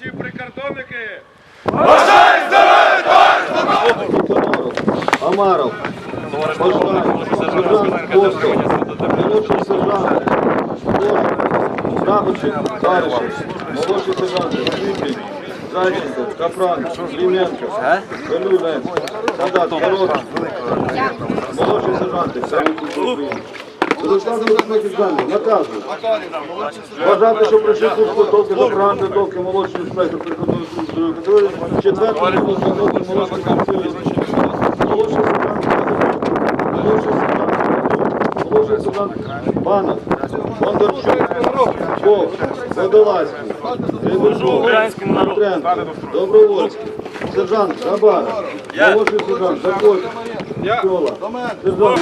Товариші прикордонники! Амаров, Бажан, сержант Костов, молодший сержант, Барышев, молодший сержант, Зипин, Зайченко, Капран, Клименко, Галюля, солдат, Короткий, молодший сержант, Савицький України. Олександрович Жданов, наказую. Вважати, що прийшли службу толки до прагнути толки молодший інспектор прикордонної служби категорії, четвертий службу толки молодший консилів, молодший сержант, молодший сержант, Банов, Бондарчук, Ков, Водолазький, Рибаков, Петренко, Добровольський, сержант Габара, молодший сержант. Закотів, Пьола, сержант